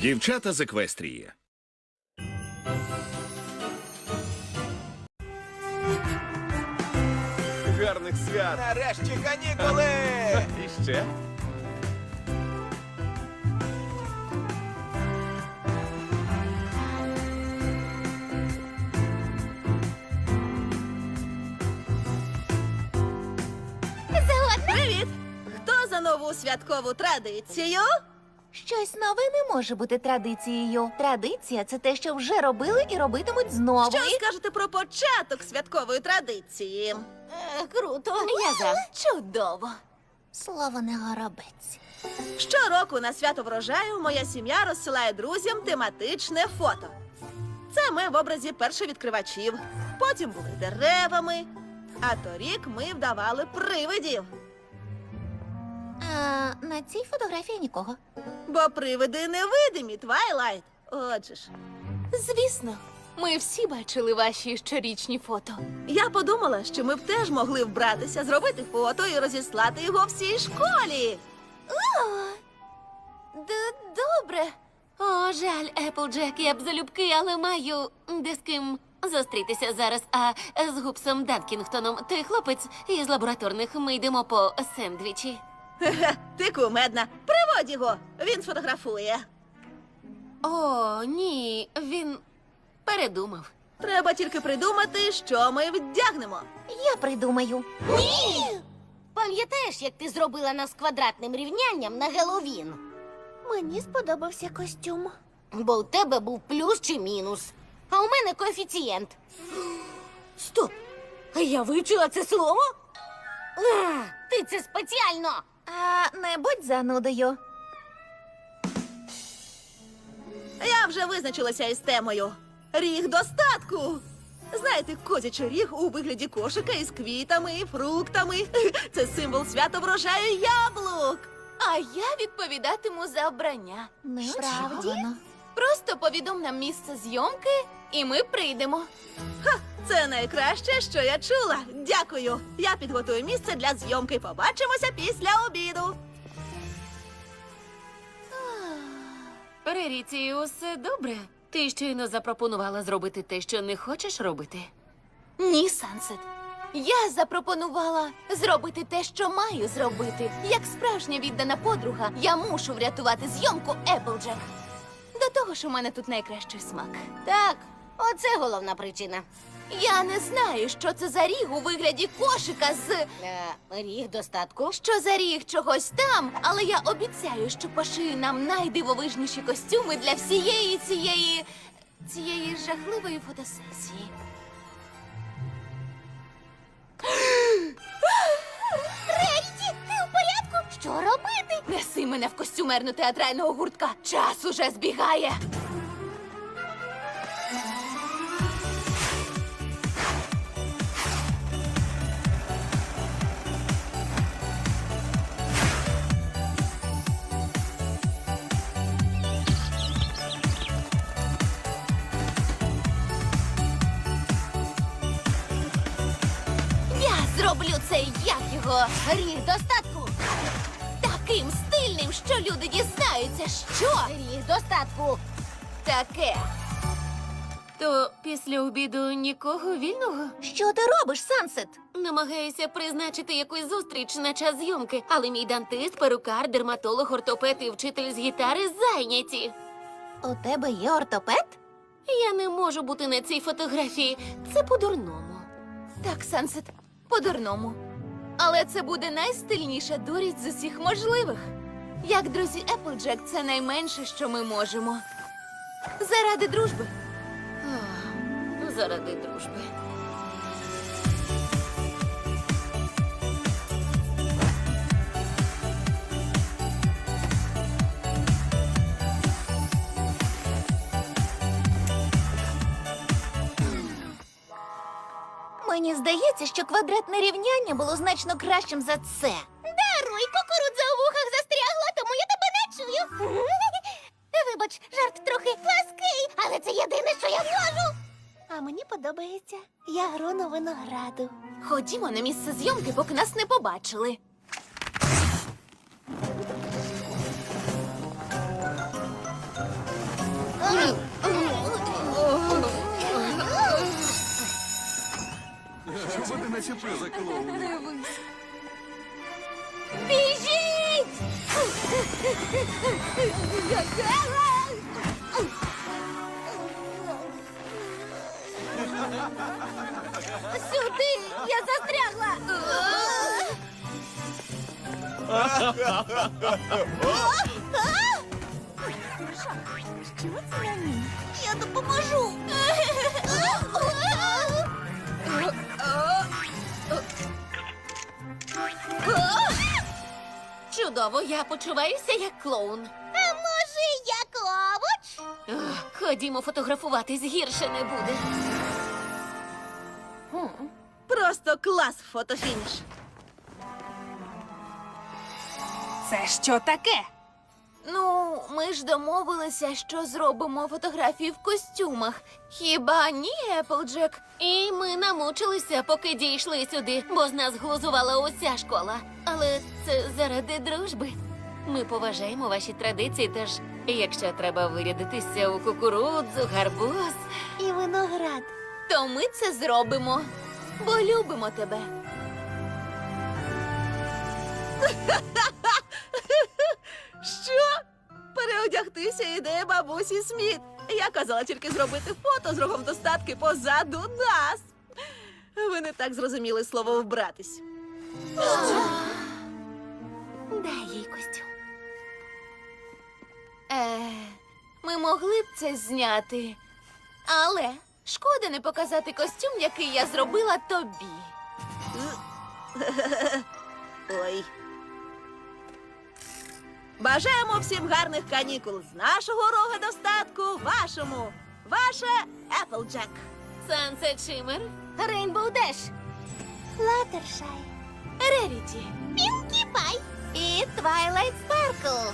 Дівчата з еквестрії. Гарних свят! Нарешті канікули! І ще? Привіт! Хто за нову святкову традицію? Щось нове не може бути традицією. Традиція це те, що вже робили і робитимуть знову. Що скажете про початок святкової традиції? Е, круто. Я за. Чудово. Слово не горобець. Щороку на свято врожаю моя сім'я розсилає друзям тематичне фото. Це ми в образі першовідкривачів. Потім були деревами. А торік ми вдавали привидів. А, на цій фотографії нікого. Бо привиди невидимі, Твайлайт. Отже ж, Звісно, ми всі бачили ваші щорічні фото. я подумала, що ми б теж могли вбратися, зробити фото і розіслати його всій школі. Добре. О, жаль, Еплджек, я б залюбки, але маю де з ким зустрітися зараз. А з Гупсом Данкінгтоном, той хлопець із лабораторних, ми йдемо по сендвічі. Ти кумедна. Приводь його, він сфотографує. О, ні, він передумав. Треба тільки придумати, що ми вдягнемо. Я придумаю. Пам'ятаєш, як ти зробила нас квадратним рівнянням на Геловін? Мені сподобався костюм. Бо у тебе був плюс чи мінус. А у мене коефіцієнт. Стоп! А я вивчила це слово? А, ти це спеціально! А не будь занудою. Я вже визначилася із темою. Ріг достатку. Знаєте, козячий ріг у вигляді кошика із квітами і фруктами. Це символ свято врожаю яблук. А я відповідатиму за обрання. Неочікувано. Просто повідом нам місце зйомки, і ми прийдемо. Це найкраще, що я чула. Дякую. Я підготую місце для зйомки. Побачимося після обіду. Реріці, усе добре. Ти щойно запропонувала зробити те, що не хочеш робити. Ні, Сансет. Я запропонувала зробити те, що маю зробити. Як справжня віддана подруга, я мушу врятувати зйомку Еплджек. До того ж, у мене тут найкращий смак. Так, оце головна причина. Я не знаю, що це за ріг у вигляді кошика з. Е, ріг достатку. Що за ріг чогось там, але я обіцяю, що пошию нам найдивовижніші костюми для всієї цієї цієї жахливої фотосесії. Реріті, ти у порядку? Що робити? Неси мене в костюмерну театрального гуртка. Час уже збігає. Зроблю це як його Ріг достатку. таким стильним, що люди дізнаються, що Ріг достатку. таке. То після обіду нікого вільного? Що ти робиш, Сансет? Намагаюся призначити якусь зустріч на час зйомки, але мій дантист, перукар, дерматолог, ортопед і вчитель з гітари зайняті. У тебе є ортопед? Я не можу бути на цій фотографії. Це по-дурному. Так, Сансет, по-дурному. Але це буде найстильніша дурість з усіх можливих. Як друзі Еплджек, це найменше, що ми можемо. Заради дружби. Заради дружби. Мені здається, що квадратне рівняння було значно кращим за це. Даруй, кукурудза у вухах застрягла, тому я тебе не чую. Вибач, жарт трохи плаский, але це єдине, що я можу. А мені подобається. Я грону винограду. Ходімо на місце зйомки, поки нас не побачили. Ти наче пиза клоун. Дивись. Біжіть! Сюди! Я застрягла! Що це на ній? Я допоможу! Чудово, я почуваюся як клоун. А може, як овоч? Ох, ходімо фотографуватись, гірше не буде. Просто клас фотофініш. Це що таке? Ну, ми ж домовилися, що зробимо фотографії в костюмах. Хіба ні, Еплджек? І ми намучилися, поки дійшли сюди, бо з нас глузувала уся школа. Але це заради дружби. Ми поважаємо ваші традиції, тож якщо треба вирядитися у кукурудзу, гарбуз, І виноград. то ми це зробимо, бо любимо тебе. Переодягтися ідея бабусі Сміт. Я казала тільки зробити фото з рогом достатки позаду нас. Ви не так зрозуміли слово вбратись. Дай їй костюм. Е, ми могли б це зняти, але шкода не показати костюм, який я зробила тобі. Ой. Бажаємо всім гарних канікул з нашого рога достатку, вашому. Ваше Еплджек. Сансет Shimmer, Рейнбоу Деш. Флаттершай. Реріті. Пінкі Пай. І Твайлайт Спаркл.